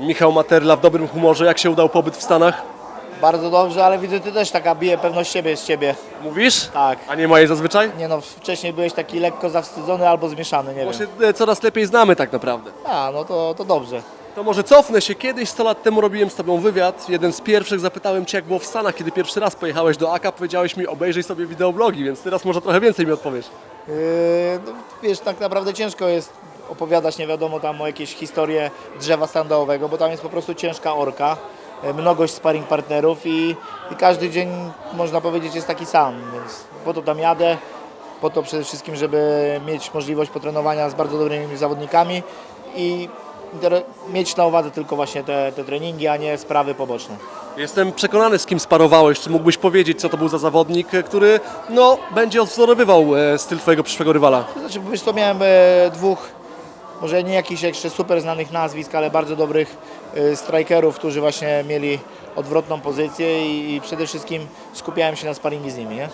Michał Materla w dobrym humorze. Jak się udał pobyt w Stanach? Bardzo dobrze, ale widzę, ty też taka bije pewność siebie z ciebie. Mówisz? Tak. A nie mojej zazwyczaj? Nie no, wcześniej byłeś taki lekko zawstydzony albo zmieszany, nie Bo wiem. e, coraz lepiej znamy tak naprawdę. A, no to, to dobrze. To może cofnę się. Kiedyś 100 lat temu robiłem z Tobą wywiad. Jeden z pierwszych zapytałem Cię, jak było w Stanach, kiedy pierwszy raz pojechałeś do AKA. Powiedziałeś mi, obejrzyj sobie wideoblogi, więc teraz może trochę więcej mi odpowiesz. Yy, no, wiesz, tak naprawdę ciężko jest opowiadać nie wiadomo tam o jakieś historie drzewa sandałowego, bo tam jest po prostu ciężka orka, mnogość sparring partnerów i, i każdy dzień można powiedzieć jest taki sam, więc po to tam jadę, po to przede wszystkim, żeby mieć możliwość potrenowania z bardzo dobrymi zawodnikami i mieć na uwadze tylko właśnie te, te treningi, a nie sprawy poboczne. Jestem przekonany, z kim sparowałeś. Czy mógłbyś powiedzieć, co to był za zawodnik, e, który no, będzie odwzorowywał e, styl Twojego przyszłego rywala? To Znaczy, wiesz co, miałem e, dwóch, może nie jakichś jeszcze super znanych nazwisk, ale bardzo dobrych e, strikerów, którzy właśnie mieli odwrotną pozycję i, i przede wszystkim skupiałem się na sparingi z nimi, nie?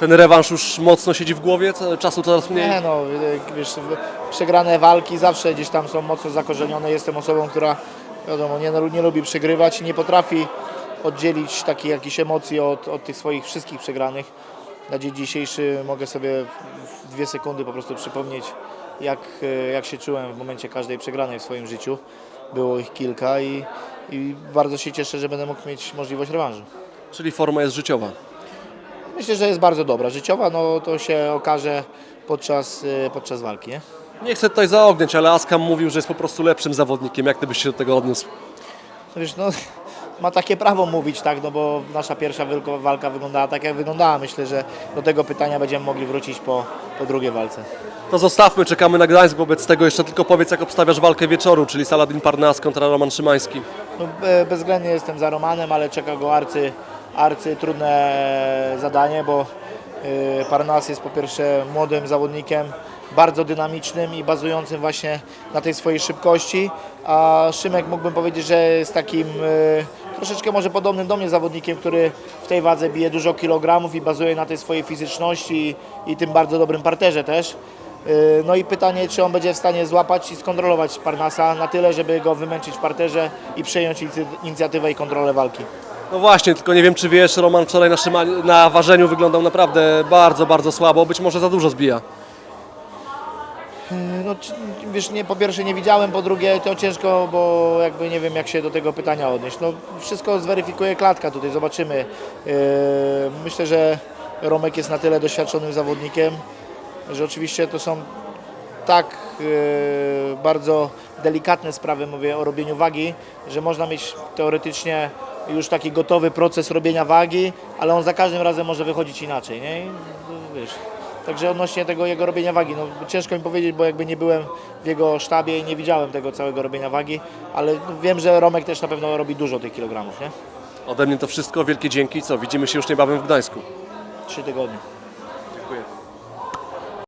Ten rewanż już mocno siedzi w głowie, czasu coraz mniej. Nie no, e, wiesz, w- przegrane walki zawsze gdzieś tam są mocno zakorzenione. Jestem osobą, która wiadomo, nie, nie lubi przegrywać i nie potrafi oddzielić takich jakichś emocji od, od tych swoich wszystkich przegranych. Na dzień dzisiejszy mogę sobie w- dwie sekundy po prostu przypomnieć, jak, e, jak się czułem w momencie każdej przegranej w swoim życiu. Było ich kilka i, i bardzo się cieszę, że będę mógł mieć możliwość rewanżu. Czyli forma jest życiowa. Myślę, że jest bardzo dobra. Życiowa, no to się okaże podczas, e, podczas walki. Nie? Nie chcę tutaj zaogniać, ale Askam mówił, że jest po prostu lepszym zawodnikiem. Jak Ty byś się do tego odniósł? No Wiesz, no, ma takie prawo mówić, tak, no bo nasza pierwsza walka wyglądała tak, jak wyglądała. Myślę, że do tego pytania będziemy mogli wrócić po, po drugiej walce. To zostawmy, czekamy na Gdańsk. Wobec tego jeszcze tylko powiedz, jak obstawiasz walkę wieczoru, czyli Saladin Parnas kontra Roman Szymański. No, be- bezwzględnie jestem za Romanem, ale czeka go arcy, arcy trudne zadanie, bo Parnas jest po pierwsze młodym zawodnikiem, bardzo dynamicznym i bazującym właśnie na tej swojej szybkości, a Szymek mógłbym powiedzieć, że jest takim y, troszeczkę może podobnym do mnie zawodnikiem, który w tej wadze bije dużo kilogramów i bazuje na tej swojej fizyczności i, i tym bardzo dobrym parterze też. Y, No i pytanie, czy on będzie w stanie złapać i skontrolować Parnasa na tyle, żeby go wymęczyć w parterze i przejąć inicjatywę i kontrolę walki. No właśnie, tylko nie wiem, czy wiesz, Roman wczoraj na, Szyma- na ważeniu wyglądał naprawdę bardzo, bardzo słabo. Być może za dużo zbija. No, czy- wiesz, nie, po pierwsze nie widziałem, po drugie to ciężko, bo jakby nie wiem jak się do tego pytania odnieść. No, wszystko zweryfikuje klatka tutaj, zobaczymy. Yy, myślę, że Romek jest na tyle doświadczonym zawodnikiem, że oczywiście to są tak yy, bardzo delikatne sprawy, mówię o robieniu wagi, że można mieć teoretycznie już taki gotowy proces robienia wagi, ale on za każdym razem może wychodzić inaczej, nie? I, no, wiesz, także odnośnie tego jego robienia wagi, no ciężko mi powiedzieć, bo jakby nie byłem w jego sztabie i nie widziałem tego całego robienia wagi, ale wiem, że Romek też na pewno robi dużo tych kilogramów, nie? Ode mnie to wszystko, wielkie dzięki. Co, widzimy się już niebawem w Gdańsku. Trzy tygodnie.